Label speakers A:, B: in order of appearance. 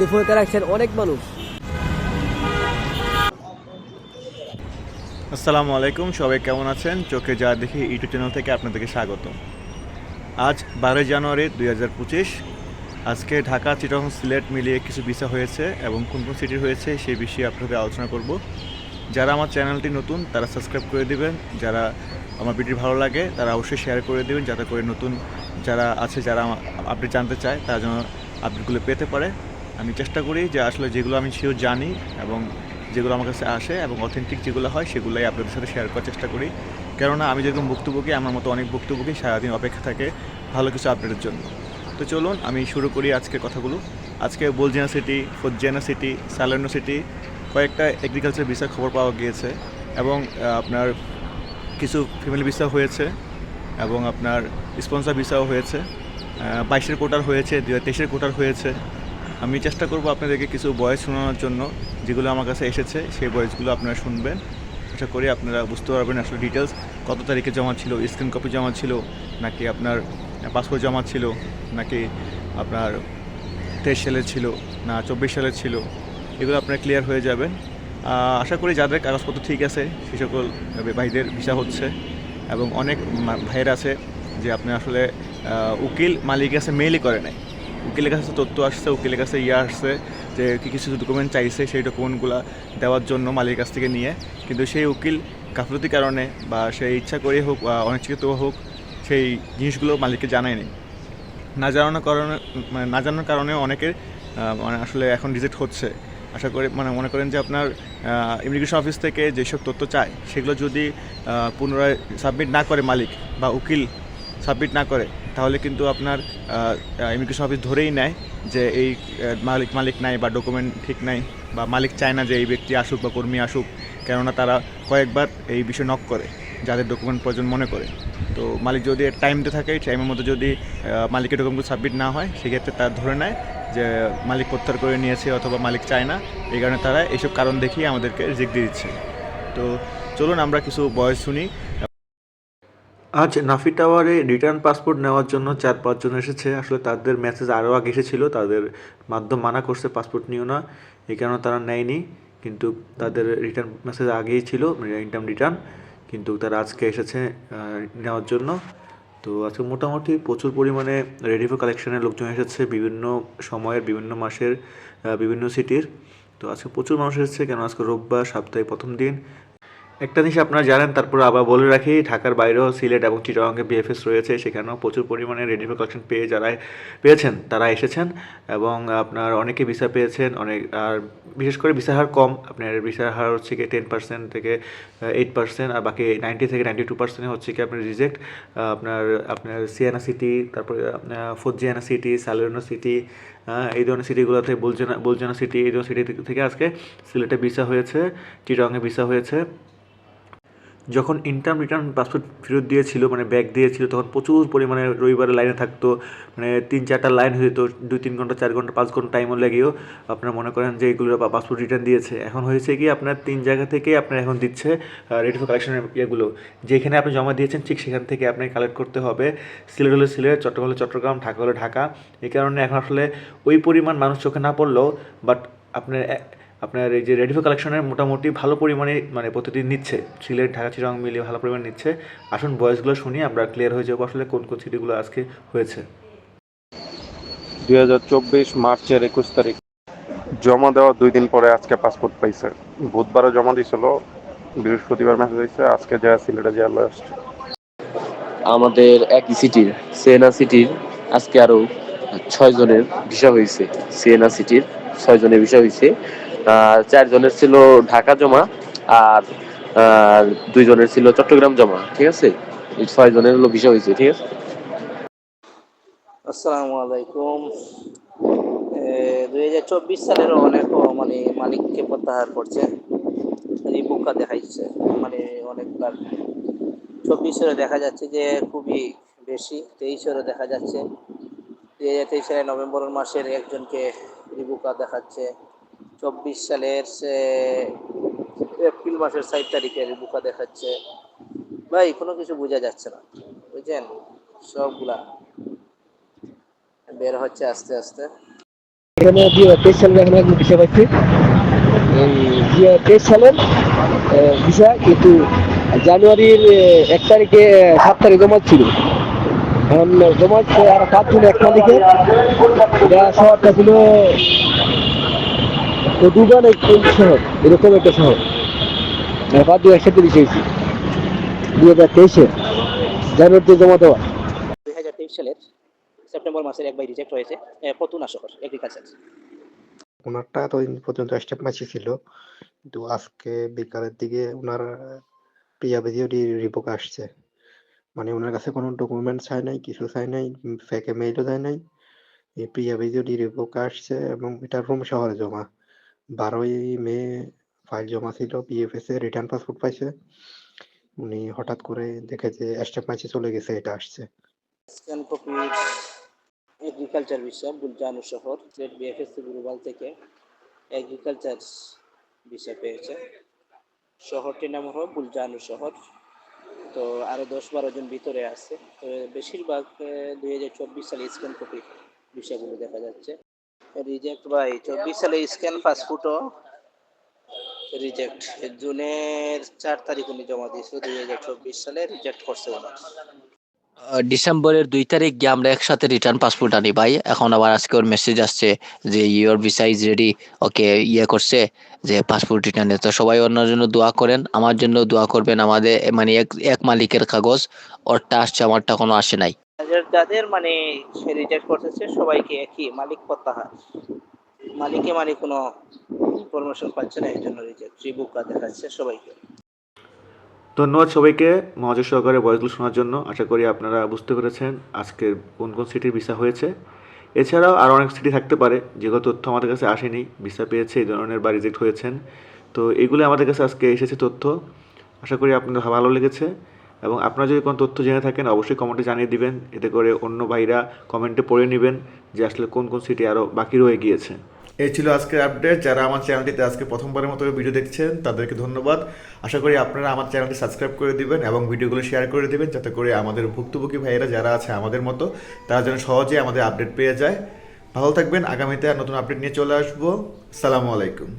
A: দুপুরে কালেকশন অনেক মানুষ।
B: আসসালামু আলাইকুম, সবাই কেমন আছেন? চোখে যা দেখি ইউটিউব চ্যানেল থেকে আপনাদেরকে স্বাগত আজ বারোই জানুয়ারি দুই হাজার পঁচিশ, আজকে ঢাকা চিটং সিলেট মিলিয়ে কিছু ভিসা হয়েছে এবং কোন কোন সিটির হয়েছে সেই বিষয়ে আপনাদের আলোচনা করব। যারা আমার চ্যানেলটি নতুন, তারা সাবস্ক্রাইব করে দিবেন। যারা আমার ভিডিও ভালো লাগে, তারা অবশ্যই শেয়ার করে দেবেন যাতে করে নতুন যারা আছে, যারা আপডেট জানতে চায়, তারা যেন আপডেটগুলো পেতে পারে। আমি চেষ্টা করি যে আসলে যেগুলো আমি সেও জানি এবং যেগুলো আমার কাছে আসে এবং অথেন্টিক যেগুলো হয়, সেগুলোই আপনাদের সাথে শেয়ার করার চেষ্টা করি। কেননা আমি যেরকম বক্তব্যকে আমার মতো অনেক বক্তব্যকে সারাদিন অপেক্ষা থাকে ভালো কিছু আপডেটের জন্য। তো চলুন, আমি শুরু করি আজকের কথাগুলো। আজকে বলজিয়ানা সিটি ফোজিয়ানা সিটি স্যালার্নো সিটি, কয়েকটা এগ্রিকালচার বিষয়ে খবর পাওয়া গিয়েছে এবং আপনার কিছু ফ্যামিলি ভিসা হয়েছে এবং আপনার স্পন্সর ভিসাও হয়েছে। বাইশের কোটার হয়েছে দু হাজার তেইশের কোটার হয়েছে। আমি চেষ্টা করব আপনাদেরকে কিছু বয়স শোনানোর জন্য, যেগুলো আমার কাছে এসেছে, সেই বয়সগুলো আপনারা শুনবেন। আশা করি আপনারা বুঝতে পারবেন আসলে ডিটেলস কত তারিখে জমা ছিল স্ক্রিন কপি জমা ছিল, নাকি আপনার পাসপোর্ট জমা ছিল, নাকি আপনার তেইশ সালের ছিল, না চব্বিশ সালের ছিল, এগুলো আপনারা ক্লিয়ার হয়ে যাবেন। আশা করি যাদের কাগজপত্র ঠিক আছে, সে সকল ভাইদের ভিসা হচ্ছে এবং অনেক ভাইয়ের আছে যে আপনি আসলে উকিল মালিকের কাছে মেইলই করে নাই। উকিলের কাছে তথ্য আসছে, উকিলের কাছে ইয়ে আসছে যে কি কিছু ডকুমেন্ট চাইছে, সেই ডকুমেন্টগুলো দেওয়ার জন্য মালিকের কাছ থেকে নিয়ে। কিন্তু সেই উকিল গাফলতির কারণে বা সেই ইচ্ছা করে হোক বা অনিচ্ছিত হোক, সেই জিনিসগুলো মালিককে জানায়নি। না জানানোর কারণে মানে না জানানোর কারণে অনেকের মানে আসলে এখন রিজেক্ট হচ্ছে। আশা করি মানে মনে করেন যে আপনার ইমিগ্রেশন অফিস থেকে যেসব তথ্য চায়, সেগুলো যদি পুনরায় সাবমিট না করে মালিক বা উকিল সাবমিট না করে, তাহলে কিন্তু আপনার ইমিগ্রেশন অফিস ধরেই নেয় যে এই মালিক মালিক নাই বা ডকুমেন্ট ঠিক নাই বা মালিক চায় না যে এই ব্যক্তি আসুক বা কর্মী আসুক, কেননা তারা কয়েকবার এই বিষয়ে নক করে, যাদের ডকুমেন্ট প্রয়োজন মনে করে। তো মালিক যদি টাইম দিতে থাকে টাইমের মধ্যে যদি মালিকের ডকুমেন্ট সাবমিট না হয়, সেক্ষেত্রে তারা ধরে নেয় যে মালিক প্রত্যাহার করে নিয়েছে অথবা মালিক চায় না, এই কারণে তারা এইসব কারণ দেখিয়ে আমাদেরকে রিজেক্ট দিয়ে দিচ্ছে। তো চলুন আমরা কিছু বয়স শুনি। আজ নাফি টাওয়ারে রিটার্ন পাসপোর্ট নেওয়ার জন্য চার পাঁচজন এসেছে। আসলে তাদের মেসেজ আরও আগে এসেছিল, তাদের মাধ্যম মানা করছে পাসপোর্ট নিও না, এই কারণে তারা নেয়নি। কিন্তু তাদের রিটার্ন মেসেজ আগেই ছিল ইনকাম রিটার্ন কিন্তু তারা আজকে এসেছে নেওয়ার জন্য। তো আজকে মোটামুটি প্রচুর পরিমাণে রেডিফো কালেকশনের লোকজন এসেছে বিভিন্ন সময়ের, বিভিন্ন মাসের বিভিন্ন সিটির তো আজকে প্রচুর মানুষ এসেছে, কেন আজকে রোববার সপ্তাহে প্রথম দিন। একটা জিনিস আপনারা জানেন, তারপর আবার বলে রাখি, ঢাকার বাইরেও সিলেট এবং চিটাগাঙ্গে বিএফএস রয়েছে, সেখানেও প্রচুর পরিমাণে রেডিফো কালেকশন পেয়ে যারা, পেয়েছেন, তারা এসেছেন এবং আপনার অনেকে ভিসা পেয়েছেন, অনেক, আর বিশেষ করে ভিসা হার কম, আপনার ভিসা হার হচ্ছে কি টেন পার্সেন্ট থেকে এইট পার্সেন্ট আর বাকি নাইনটি থেকে নাইনটি টু পার্সেন্ট হচ্ছে কি আপনার রিজেক্ট আপনার আপনার সিয়ানা সিটি তারপরে আপনার ফোজিয়ানা সিটি সালেনো সিটি এই ধরনের সিটিগুলোতে বলছে না বুলজানা না সিটি এই ধরনের সিটি থেকে আজকে সিলেটে ভিসা হয়েছে চিটাগাঙ্গে ভিসা হয়েছে। যখন ইন্টার্ম রিটার্ন পাসপোর্ট ফেরত দিয়েছিল মানে ব্যাগ দিয়েছিল, তখন প্রচুর পরিমাণে রবিবারে লাইনে থাকতো মানে তিন চারটা লাইন হয়ে যেত, দুই তিন ঘণ্টা, চার ঘণ্টা, পাঁচ ঘণ্টা টাইমও লেগেও। আপনারা মনে করেন যে এগুলো পাসপোর্ট রিটার্ন দিয়েছে। এখন হয়েছে কি, আপনার তিন জায়গা থেকে আপনার এখন দিচ্ছে রেডি ফর কালেকশনের ইয়েগুলো। যেখানে আপনি জমা দিয়েছেন, ঠিক সেখান থেকে আপনাকে কালেক্ট করতে হবে। সিলেট হলে সিলেট, চট্টগ্রাম হলে চট্টগ্রাম, ঢাকা হলে ঢাকা। এই কারণে এখন আসলে ওই পরিমাণ মানুষ চোখে না পড়লেও বাট আপনার আপনার এই যে রেডিফো কালেকশনের মোটামুটি ভালো পরিমাণে মানে প্রতিদিন নিচ্ছে। সিলেট ঢাকা চিরং মিলিয়ে ভালো পরিমাণে নিচ্ছে। আসুন বয়সগুলো শুনি আমরা ক্লিয়ার হয়ে যাব আসলে কোন কোন সিটিগুলো আজকে হয়েছে।
C: দুই হাজার চব্বিশ মার্চের একুশ তারিখ। জমা দেওয়া দুই দিন পরে আজকে পাসপোর্ট পাইছে। বুধবারও জমা দিয়েছিল বৃহস্পতিবার মেসেজ হয়েছে আজকে যা সিলেটে যা আসছে।
D: আমাদের একই সিটির সিয়েনা সিটির আজকে আরও ছয় জনের ভিসা হয়েছে সিয়েনা সিটির ছয় জনের ভিসা হয়েছে আর চার ছিল ঢাকা জমা আর আর দুই ছিল চট্টগ্রাম জমা, ঠিক আছে? ছয় জনের হলো ভিসা হয়েছে, ঠিক আছে?
E: আসসালামু আলাইকুম। দুই হাজার চব্বিশ সালেরও অনেক মানে মালিককে প্রত্যাহার করছে রিবুকা দেখাইছে। মানে অনেকবার। চব্বিশেরও দেখা যাচ্ছে যে, খুবই বেশি, তেইশেরও দেখা যাচ্ছে। দুই হাজার তেইশ সালে নভেম্বর মাসের একজনকে রিবুকা দেখাচ্ছে। চব্বিশ সালের, সে এপ্রিল মাসের সাত তারিখে রিবুকা দেখাচ্ছে। ভাই, কোনো কিছু বোঝা যাচ্ছে না, বুঝছেন? সবগুলা বের হচ্ছে আস্তে আস্তে।
A: এখানে দুই হাজার তেইশ সালের বিষয় পাচ্ছি। দুই হাজার তেইশ সালের বিষয় কিন্তু জানুয়ারির এক তারিখে সাত তারিখ জমা ছিল। এখন জমা আর পাঁচ জুন এক তারিখে। শহরটা ছিল দুবান এক শহর? এরকম একটা শহর। আর পাঁচ জুন একসাথে বিষয় হয়েছে দুই হাজার তেইশে জানুয়ারিতে জমা দেওয়া।
E: দুই হাজার তেইশ সালের সেপ্টেম্বর মাসের একবার রিজেক্ট হয়েছে পতুনা শহর এগ্রিকালচার
F: ওনারটা এতদিন পর্যন্ত স্টেপ ম্যাচই ছিল। কিন্তু আজকে বিকালের দিকে ওনার প্রিয়া ভিডিও রিপোর্ট আসছে। মানে ওনার কাছে কোনো ডকুমেন্ট চাই নাই কিছু চাই নাই ফেক মেইলও দেয় নাই। এই প্রিয়া ভিডিও রিপোর্ট আসছে এবং এটা রোম শহরে জমা। বারোই মে ফাইল জমা ছিল পিএফএস এ রিটার্ন পাসপোর্ট পাইছে। উনি হঠাৎ করে দেখে যে স্টেপ ম্যাচে চলে গেছে, এটা আসছে।
E: এগ্রিকালচার বিষয় বুলজানু শহর স্টেট বিএফএসসি গ্লোবাল থেকে এগ্রিকালচার বিষয় পেয়েছে। শহরটির নাম হলো বুলজানু শহর। তো আরও দশ বারো জন ভিতরে আছে। তো বেশিরভাগ দুই হাজার চব্বিশ সালে স্ক্যান কপি বিষয়গুলো দেখা যাচ্ছে। রিজেক্ট বাই চব্বিশ সালে স্ক্যান পাসপোর্টও রিজেক্ট জুনের চার তারিখ উনি জমা দিয়েছিল দুই হাজার চব্বিশ সালে রিজেক্ট করছে ওনার
G: ডিসেম্বরের দুই তারিখ গিয়ে আমরা একসাথে রিটার্ন পাসপোর্ট আনি ভাই। এখন আবার আজকে ওর মেসেজ আসছে যে your visa is ready okay ইয়ে করছে যে পাসপোর্ট রিটার্নে তো সবাই ওনার জন্য দোয়া করেন। আমার জন্য দোয়া করবেন আমাদের মানে এক এক মালিকের কাগজ। ওরটা আসছে, আমারটা কোনো আসে নাই।
E: যাদের- মানে সে রিজেক্ট করতেছে, সবাইকে একই মালিক প্রত্যাহার। মালিকে মানে কোনো ইনফরমেশন পাচ্ছে না এই জন্য রিজেক্ট রিবুকা দেখাচ্ছে সবাইকে।
B: ধন্যবাদ সবাইকে মহাজর সহকারে বয়সগুলো শোনার জন্য। আশা করি আপনারা বুঝতে পেরেছেন আজকের কোন কোন সিটির ভিসা হয়েছে। এছাড়াও আরও অনেক সিটি থাকতে পারে, যেগুলো তথ্য আমাদের কাছে আসেনি, ভিসা পেয়েছে, এই ধরনের বা রিজেক্ট হয়েছেন। তো এগুলো আমাদের কাছে আজকে এসেছে তথ্য। আশা করি আপনাদের ভালো লেগেছে। এবং আপনারা যদি কোনো তথ্য জেনে থাকেন, অবশ্যই কমেন্টে জানিয়ে দিবেন। এতে করে অন্য ভাইরা কমেন্টে পড়ে নেবেন যে আসলে কোন কোন সিটি আরও বাকি রয়ে গিয়েছে। এই ছিল আজকের আপডেট। যারা আমার চ্যানেলটিতে আজকে প্রথমবারের মতো ভিডিও দেখছেন, তাদেরকে ধন্যবাদ। আশা করি আপনারা আমার চ্যানেলটি সাবস্ক্রাইব করে দিবেন এবং ভিডিওগুলো শেয়ার করে দিবেন, যাতে করে আমাদের ভুক্তভোগী ভাইয়েরা যারা আছে আমাদের মতো, তারা যেন সহজে আমাদের আপডেট পেয়ে যায়। ভালো থাকবেন। আগামীতে আর নতুন আপডেট নিয়ে চলে আসব। সালামু আলাইকুম।